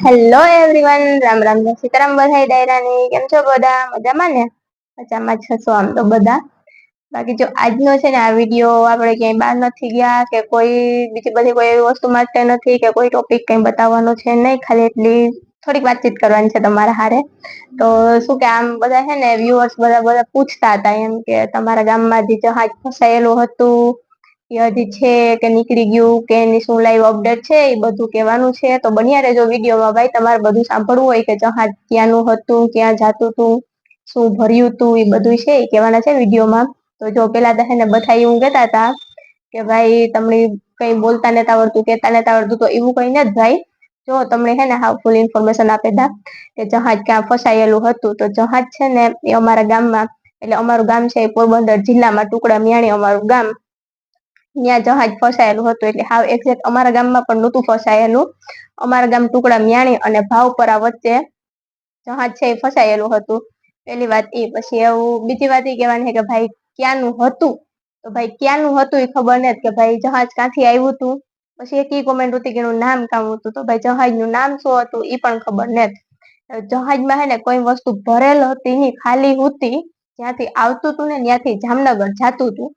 Hello everyone Ram Ram, જય સીતારામ બધાઈ ડાયરાની કેમ છો બધા? મજામાં ને? મજામાં છો આમ તો બધા. બાકી જો આજનો છે ને આ વીડિયો, આપણે ક્યાંય બહાર નથી ગયા કે કોઈ બીજી બધી કોઈ એવી વસ્તુ માટે નથી કે કોઈ ટોપિક કઈ બતાવવાનો છે નહીં, ખાલી એટલી થોડીક વાતચીત કરવાની છે તમારા હારે. તો શું કે આમ બધા છે ને વ્યુઅર્સ બધા બધા પૂછતા હતા એમ કે તમારા ગામમાં જે જહાજ ફસાયેલું હતું હજી છે કે નીકળી ગયું કે એની શું લાઈવ અપડેટ છે, એ બધું કેવાનું છે. તો બન્યા રહેજો વિડીયોમાં ભાઈ, તમારે બધું સાંભળવું હોય કે જહાજ ક્યાંનું હતું, ક્યાં જાતું હતું શું ભર્યું હતું એ બધું છે, એ કહેવાના છે વિડીયોમાં તો જો પેલા તો ને બધા એવું કહેતા હતા કે ભાઈ, તમને કઈ બોલતા નતા આવડતું કેતા નતા આવડતું, તો એવું કઈ નથી ભાઈ. જો તમને હે ને હા ફૂલ ઇન્ફોર્મેશન આપે દા કે જહાજ ક્યાં ફસાયેલું હતું. તો જહાજ છે ને એ અમારા ગામમાં, એટલે અમારું ગામ છે એ પોરબંદર જિલ્લામાં, ટુકડા મિયાણી અમારું ગામ. ત્યાં જહાજ ફસાયેલું હતું એટલે હાવ એક્ઝેક્ટ અમારા ગામમાં પણ નહોતું ફસાયેલું. અમારા ગામ ટુકડા મ્યાણી અને ભાવપરા વચ્ચે જહાજ છે એ ફસાયેલું હતું. પેલી વાત એ, પછી એવું બીજી વાત એ કહેવાની કે ભાઈ ક્યાંનું હતું? તો ભાઈ ક્યાંનું હતું એ ખબર નથી કે ભાઈ જહાજ ક્યાંથી આવ્યું હતું? પછી એક ઈ કોમેન્ટ હતી કે એનું નામ કામ હતું. તો ભાઈ જહાજનું નામ શું હતું એ પણ ખબર નથી. જહાજમાં હે ને કોઈ વસ્તુ ભરેલ હતી ની ખાલી હતી, જ્યાંથી આવતું હતું ને ત્યાંથી જામનગર જાતું હતું.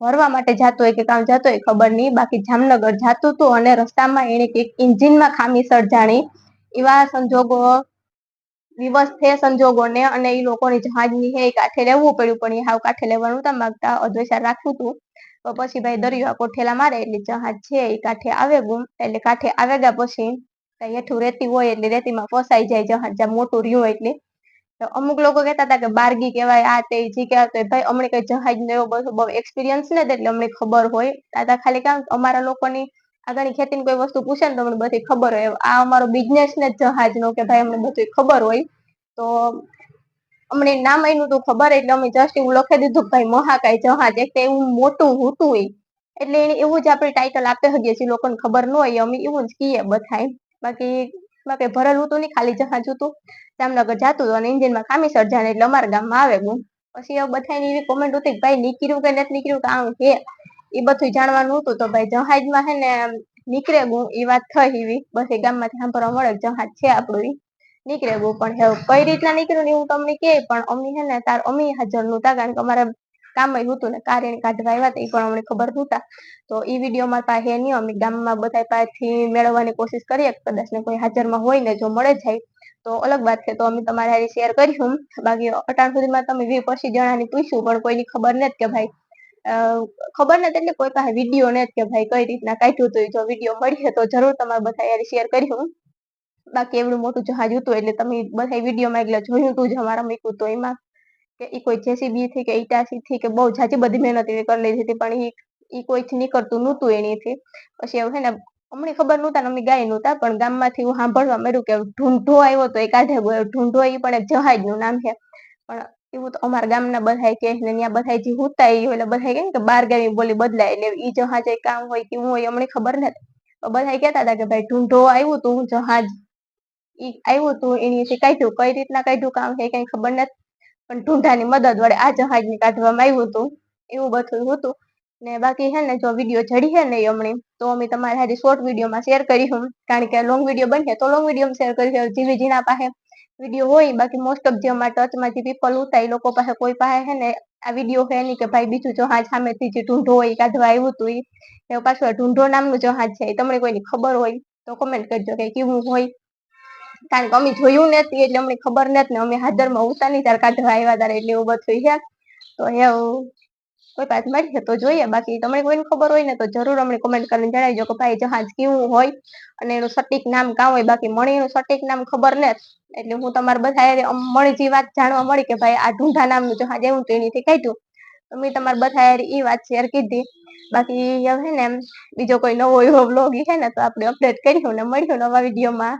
ભરવા માટે જતો હોય કે કામ જતો હોય, ખબર નહીં. બાકી જામનગર જતું હતું અને રસ્તામાં એને કંઈક ઇન્જિનમાં ખામી સર્જાણી એવા સંજોગો, દિવસ થે સંજોગોને અને એ લોકોની જહાજની હે કાંઠે લેવું પડ્યું, પણ એ હાવ કાંઠે લેવાનું નતા માંગતા. અદ્વેષા રાખવું હતું તો પછી ભાઈ દરિયો કોઠેલા મારે, એટલે જહાજ છે એ કાંઠે આવે ગુમ. એટલે કાંઠે આવે ગયા પછી હેઠું રેતી હોય એટલે રેતીમાં ફસાઈ જાય, જહાજ જ્યાં મોટું રહ્યું એટલે. તો અમુક લોકો કહેતા હતા કે બારગી કહેવાય, આ તે જી કહેવાય. ભાઈ અમને કઈ જહાજ ને એવો બધો બહુ એક્સપિરિયન્સ ને એટલે અમને ખબર હોય. દાદા ખાલી કામ અમારા લોકોની આગળની ખેતીની કોઈ વસ્તુ પૂછે ને તો અમને બધી ખબર હોય. આ અમારો બિઝનેસ ને જહાજનો કે ભાઈ અમને બધું ખબર હોય. તો અમને નામ એનું તો ખબર એટલે અમે જસ્ટ એવું લખી દીધું ભાઈ મહાકાય જહાજ. એક એવું મોટું હોતું હોય. એટલે એને એવું જ આપણે ટાઇટલ આપી શકીએ છીએ, લોકોને ખબર ન હોય. અમે એવું જ કહીએ બધાય. બાકી બાકી ભરેલું હતું નહીં ખાલી જહાજ હતું. જામનગર જાતું હતું અને એન્જિનમાં ખામી સર્જાને એટલે અમારા ગામમાં આવે ગુમ પછી બધાની એવી કોમેન્ટ હતી કે ભાઈ નીકળ્યું કે નથી નીકળ્યું કે આમ હે એ બધું જાણવાનું હતું તો ભાઈ જહાજમાં હે ને નીકળે ગું એ વાત થઈ એવી. બસ એ ગામમાંથી સાંભળવા મળે જહાજ છે આપણું એ નીકળે ગું પણ કઈ રીતના નીકળ્યું ને હું તમને કે, પણ અમી હે ને તાર અમી હાજરનું કારણ કે અમારા કામ હતું ને, કાર કાઢવા આવ્યા હતા એ પણ અમને ખબર નહોતા. તો એ વીડિયો મારા પાસે નહીં, અમે ગામમાં બધા પાસેથી મેળવવાની કોશિશ કરીએ, કદાચ ને કોઈ હાજરમાં હોય ને જો મળે જાય. તો અલગ વાત છે, તો અમે તમારે હારે શેર કરીશું. બાકી અટાણ સુધીમાં તમે વી પછી જણાની પૂછ્યું, પણ કોઈની ખબર નથી કે ભાઈ ખબર નથી એટલે કોઈ પાસે વીડિયો નથી કે ભાઈ કઈ રીતના કાઢ્યું હતું જો વીડિયો મળીએ તો જરૂર તમારે બધા યાર શેર કરીશું. બાકી એવડું મોટું જહાજ હતું એટલે તમે બધા વિડીયોમાં એટલે જોયું હતું જ, અમારા મૂક્યું તો એમાં કે એ કોઈ જેસીબી થી કે ઈટાસી થી કે બહુ જાજી બધી મહેનત એને કરી લીધી હતી, પણ એ કોઈથી નીકળતું નહોતું એનીથી. પછી એવું છે ને, અમને ખબર નહોતા ને ગાય નહોતા, પણ ગામમાંથી હું સાંભળવા મળ્યું કે ઢૂંઢો આવ્યો તો એ કાઢે ગયો, ઢૂંઢો એ પણ એક જહાજનું નામ છે. પણ એવું તો અમારા ગામના બધા કે ને, ત્યાં બધા જે હુતા એ એટલે બધા કે કે બાર ગામની બોલી બદલાય એટલે ઈ જહાજ કામ હોય કેવું હોય અમને ખબર નથી તો બધા કહેતા હતા કે ભાઈ ઢૂંઢો આવ્યું તું જહાજ ઈ આવ્યું હતું એની કાઢ્યું કઈ રીતના કાઢ્યું કામ છે કઈ ખબર નથી પણ ઢૂંઢાની મદદ વડે આ જહાજને કાઢવામાં આવ્યું હતું. એવું બધું હતું. ને બાકી છે ને, જો વીડિયો જડી હે ને હમણે, તો અમે તમારે હારી શોર્ટ વિડીયોમાં શેર કરી હું કારણ કે લોંગ વીડિયો બનશે તો લોંગ વીડિયો શેર કરી જીવી જીના પાસે વીડિયો હોય, બાકી મોસ્ટ ઓફ જે અમારા ટચમાં જે પીપલ ઉતા એ લોકો પાસે કોઈ પાસે હે ને, આ વીડિયો છે નહીં કે ભાઈ બીજું જહાજ સામેથી જે ઢૂંઢો હોય કાઢવા આવ્યું હતું એ પાછું ઢૂંઢો નામનું જહાજ છે તમને કોઈની ખબર હોય તો કોમેન્ટ કરજો કે કેવું હોય. કારણ કે અમે જોયું નથી એટલે અમને ખબર નથી ને અમે હાજરમાં ઉતા નહીં. ત્યારે કાઢવા આવ્યા ત્યારે એટલે એવું બધું છે તો એવું કોઈ પાસે મળીએ તો જોઈએ. બાકી તમને કોઈને ખબર હોય ને તો જરૂર અમને કોમેન્ટ કરીને જણાવજો કે ભાઈ જહાજ કેવું હોય અને એનું સટીક નામ કાં હોય. બાકી મણીનું સટીક નામ ખબર નથી. એટલે હું તમારે બધા મળી જે વાત જાણવા મળી કે ભાઈ આ ઢૂંઢા નામનું જહાજ એવું તો એનીથી કાઢ્યું. મેં તમારે બધા એ વાત શેર કીધી. બાકી હવે ને બીજો કોઈ નવો એવો બ્લોગ છે ને તો આપણે અપડેટ કર્યું ને મળ્યું નવા વિડીયોમાં